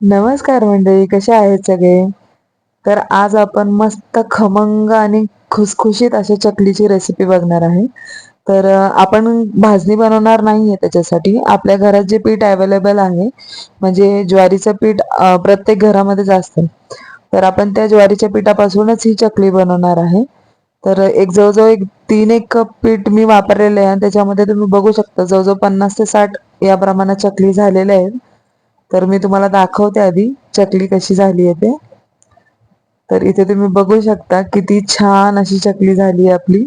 नमस्कार मंडळी कसे आहेत सगळे? तर आज आपण मस्त खमंग आणि खुसखुशीत अशा चकलीची रेसिपी बघणार आहे. तर आपण भाजणी बनवणार नाहीये त्याच्यासाठी. आपल्या घरात जे पीठ अवेलेबल आहे म्हणजे ज्वारीचं पीठ प्रत्येक घरामध्येच असतं. तर आपण त्या ज्वारीच्या पीठापासूनच ही चकली बनवणार आहे. तर एक जवळजवळ एक तीन एक कप पीठ मी वापरलेले आहे आणि त्याच्यामध्ये तुम्ही बघू शकता जवळजवळ पन्नास ते साठ या प्रमाणात चकली झालेल्या आहेत. तर मी तुम्हाला दाखवते आधी चकली कशी झाली आहे ते. तर इथे तुम्ही बघू शकता किती छान अशी चकली झाली आहे आपली.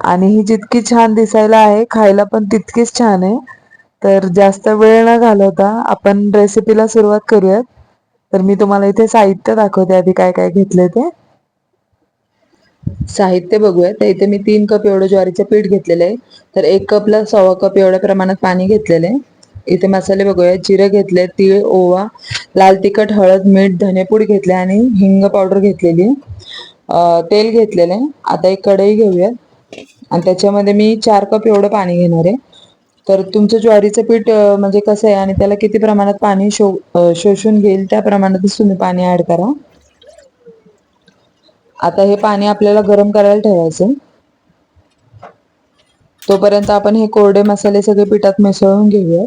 आणि ही जितकी छान दिसायला आहे खायला पण तितकीच छान आहे. तर जास्त वेळ न घालवता आपण रेसिपीला सुरुवात करूयात. तर मी तुम्हाला इथे साहित्य दाखवते आधी काय काय घेतले ते. साहित्य बघूया तर इथे मी तीन कप एवढं ज्वारीचं पीठ घेतलेलं आहे. तर एक कपला सव्वा कप एवढ्या प्रमाणात पाणी घेतलेलं आहे. इथे मसाले बघूया. जिरे घेतले तीळ ओवा लाल तिखट हळद मीठ धनेपूड घेतले आणि हिंग पावडर घेतलेली. तेल घेतलेलं आहे. आता एक कढई घेऊया. आणि त्याच्यामध्ये मी चार कप एवढं पाणी घेणार आहे. तर तुमचं ज्वारीचं पीठ म्हणजे कसं आहे आणि त्याला किती प्रमाणात पाणी शो शोषून घेईल त्या प्रमाणातच तुम्ही पाणी ऍड करा. आता हे पाणी आपल्याला गरम करायला ठेवायचं तोपर्यंत आपण हे कोरडे मसाले सगळे पिठात मिसळून घेऊया.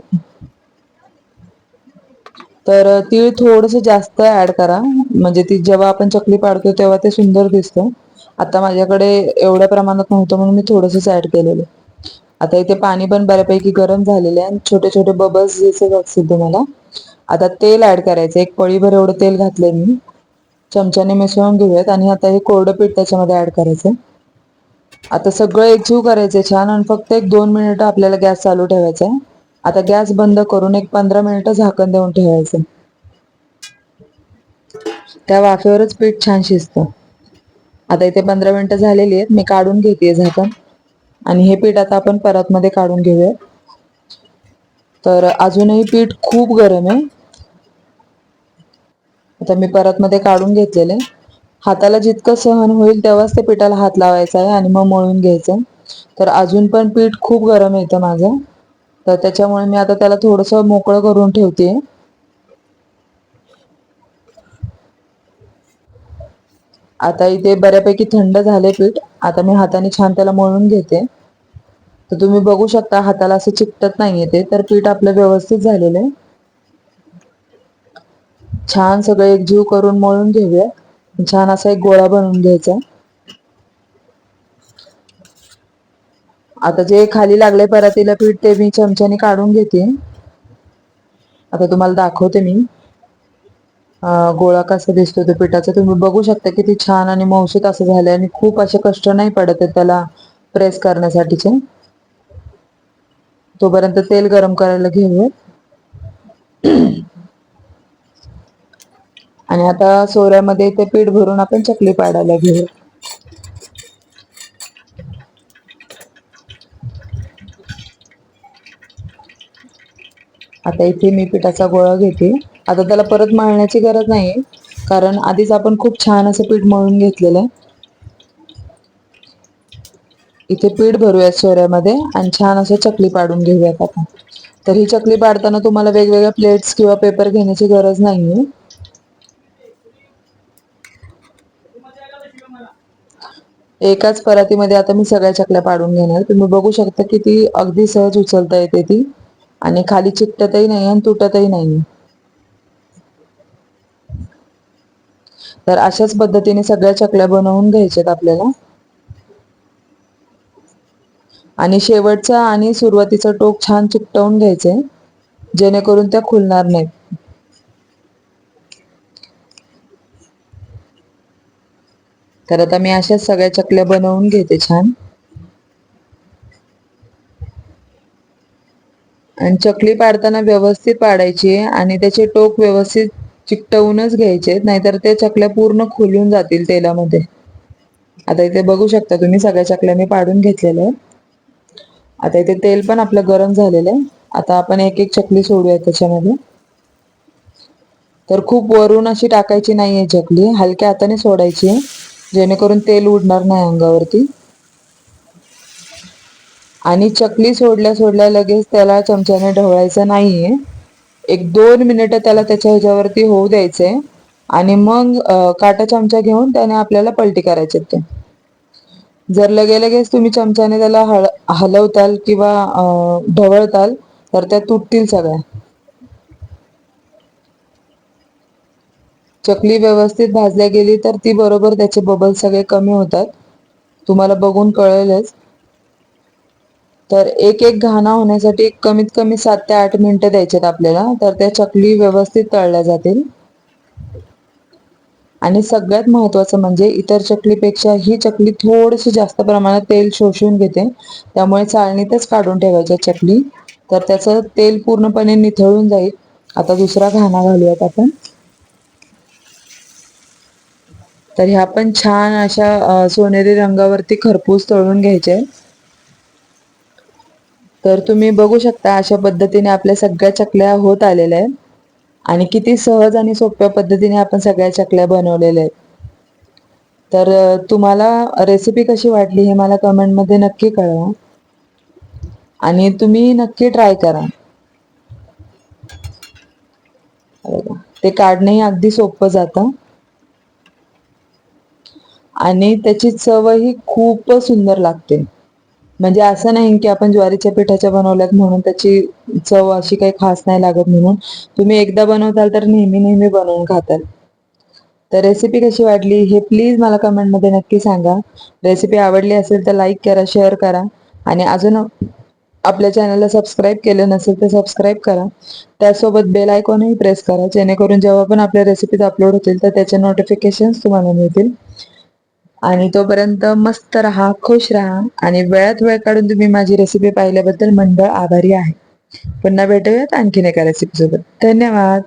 तर तीळ थोडस जास्त ऍड करा. म्हणजे ती जेव्हा आपण चकली पाडतो तेव्हा ते सुंदर दिसतं. आता माझ्याकडे एवढ्या प्रमाणात नव्हतं म्हणून मी थोडंसंच ऍड केलेलं. आता इथे पाणी पण बऱ्यापैकी गरम झालेले आहे. आणि छोटे छोटे बबल्स दिसत असतील तुम्हाला. आता तेल ऍड करायचं. एक पळीभर एवढं तेल घातलंय मी. चमच्याने मिसळून घेऊयात. आणि आता हे कोरडं पीठ त्याच्यामध्ये ऍड करायचं आता सगळं एकजीव करायचं छान. आणि फक्त एक दोन मिनिटं आपल्याला गॅस चालू ठेवायचा आहे. आता गॅस बंद करून एक पंधरा मिनिटं झाकण देऊन ठेवायचं. त्या वाफेवरच पीठ छान शिजतं. आता इथे पंधरा मिनिटं झालेली आहेत. मी काढून घेते झाकण. आणि हे पीठ आता आपण परत मध्ये काढून घेऊया. तर अजूनही पीठ खूप गरम आहे. आता मी परत मध्ये काढून घेतलेले. हाताला जितकं सहन होईल तेव्हाच ते पिठाला हात लावायचा आहे आणि मग मळून घ्यायचं. तर अजून पण पीठ खूप गरम येतं माझं. तर त्याच्यामुळे मी आता त्याला थोडस मोकळं करून ठेवते. आता इथे बऱ्यापैकी थंड झाले पीठ. आता मी हाताने छान त्याला मळून घेते. तर तुम्ही बघू शकता हाताला असं चिकटत नाहीये ते. तर पीठ आपलं व्यवस्थित झालेलं आहे. छान सगळं एकजीव करून मळून घेऊया. छान असा एक गोळा बनवून घ्यायचा. आता जे खाली लागले परातीला पीठ ते मी चमच्याने काढून घेते. आता तुम्हाला दाखवते मी. गोळा कसा दिसतो तो पिठाचा तुम्ही बघू शकता किती छान आणि मौसूत असं झालंय आणि खूप असे कष्ट नाही पडत आहे त्याला प्रेस करण्यासाठीचे. तोपर्यंत तेल गरम करायला घेऊ आणि आता सोऱ्यामध्ये ते पीठ भरून आपण चकली पाडायला घेऊ आता इथे मी पिठाचा गोळा घेते. आता त्याला परत मळण्याची गरज नाहीये. कारण आधीच आपण खूप छान असं पीठ मळून घेतलेलं आहे. इथे पीठ भरूयात सोऱ्यामध्ये आणि छान असं चकली पाडून घेऊयात आपण. तर ही चकली पाडताना तुम्हाला वेगवेगळ्या प्लेट्स किंवा पेपर घेण्याची गरज नाहीये. एकाच परातीमध्ये आता मी सगळ्या चकल्या पाडून घेणार. तुम्ही बघू शकता की ती अगदी सहज उचलता येते ती. आणि खाली चिकटतही नाही आणि तुटतही नाही. तर अशाच पद्धतीने सगळ्या चकल्या बनवून घ्यायच्यात आपल्याला. आणि शेवटचा आणि सुरुवातीचा टोक छान चिकटवून घ्यायचंय जेणेकरून त्या खुलणार नाहीत. तर आता मी अशाच सगळ्या चकल्या बनवून घेते छान. आणि चकली पाडताना व्यवस्थित पाडायची आणि त्याचे टोक व्यवस्थित चिकटवूनच घ्यायचे नाहीतर ते चकल्या पूर्ण खुलून जातील तेलामध्ये. आता इथे बघू शकता तुम्ही सगळ्या चकल्या मी पाडून घेतलेल्या आहे आता इथे तेल पण आपलं गरम झालेलं आहे. आता आपण एक एक चकली सोडूया त्याच्यामध्ये. तर खूप वरून अशी टाकायची नाहीये चकली हलक्या हाताने सोडायची जेणेकरून तेल उडणार नाही अंगावरती. आणि चकली सोडल्या सोडल्या लगेच त्याला चमच्याने ढवळायचं नाहीये. एक दोन मिनिटं त्याला त्याच्या ह्याच्यावरती होऊ द्यायचे आणि मग काटा चमचा घेऊन त्याने आपल्याला पलटी करायचे ते. जर लगे लगेच तुम्ही चमच्याने त्याला हळ हलवताल किंवा ढवळताल तर त्या तुटतील सगळ्या. चकली व्यवस्थित भाजल्या गेली तर ती बरोबर त्याचे बबल सगळे कमी होतात. तुम्हाला बघून कळेलच. तर एक एक घाणा होण्यासाठी कमीत कमी सात ते आठ मिनिटं द्यायचेत आपल्याला तर त्या चकली व्यवस्थित तळल्या जातील. आणि सगळ्यात महत्वाचं म्हणजे इतर चकलीपेक्षा ही चकली थोडीशी जास्त प्रमाणात तेल शोषून घेते. त्यामुळे चाळणीतच काढून ठेवायच्या चकली. तर त्याचं तेल पूर्णपणे निथळून जाईल. आता दुसरा घाणा घालूयात आपण. तर ह्या पण छान अशा सोनेरी रंगावरती खरपूस तळून घ्यायचे. तर तुम्ही बघू शकता अशा पद्धतीने आपल्या सगळ्या चकल्या होत आलेल्या आहेत. आणि किती सहज आणि सोप्या पद्धतीने आपण सगळ्या चकल्या बनवलेल्या आहेत. तर तुम्हाला रेसिपी कशी वाटली हे मला कमेंटमध्ये नक्की कळवा. आणि तुम्ही नक्की ट्राय करा. ते काढणंही अगदी सोपं जातं. आणि त्याची चवही खूप सुंदर लागते. म्हणजे असं नाही की आपण ज्वारीच्या पिठाच्या बनवल्यात म्हणून त्याची चव अशी काही खास नाही लागत म्हणून. तुम्ही एकदा बनवताल तर नेहमी नेहमी बनवून खाताल. तर रेसिपी कशी वाटली हे प्लीज मला कमेंटमध्ये नक्की सांगा. रेसिपी आवडली असेल तर लाईक करा शेअर करा आणि अजून आपल्या चॅनलला सबस्क्राईब केलं नसेल तर सबस्क्राईब करा. त्यासोबत बेल आयकॉनही प्रेस करा जेणेकरून जेव्हा पण आपल्या रेसिपीज अपलोड होतील तर त्याचे नोटिफिकेशन्स तुम्हाला मिळतील. आणि तोपर्यंत मस्त राहा खुश राहा आणि वेळात वेळ काढून तुम्ही माझी रेसिपी पाहिल्याबद्दल मंडळ आभारी आहे. पुन्हा भेटूयात आणखीन एका रेसिपी सोबत. धन्यवाद.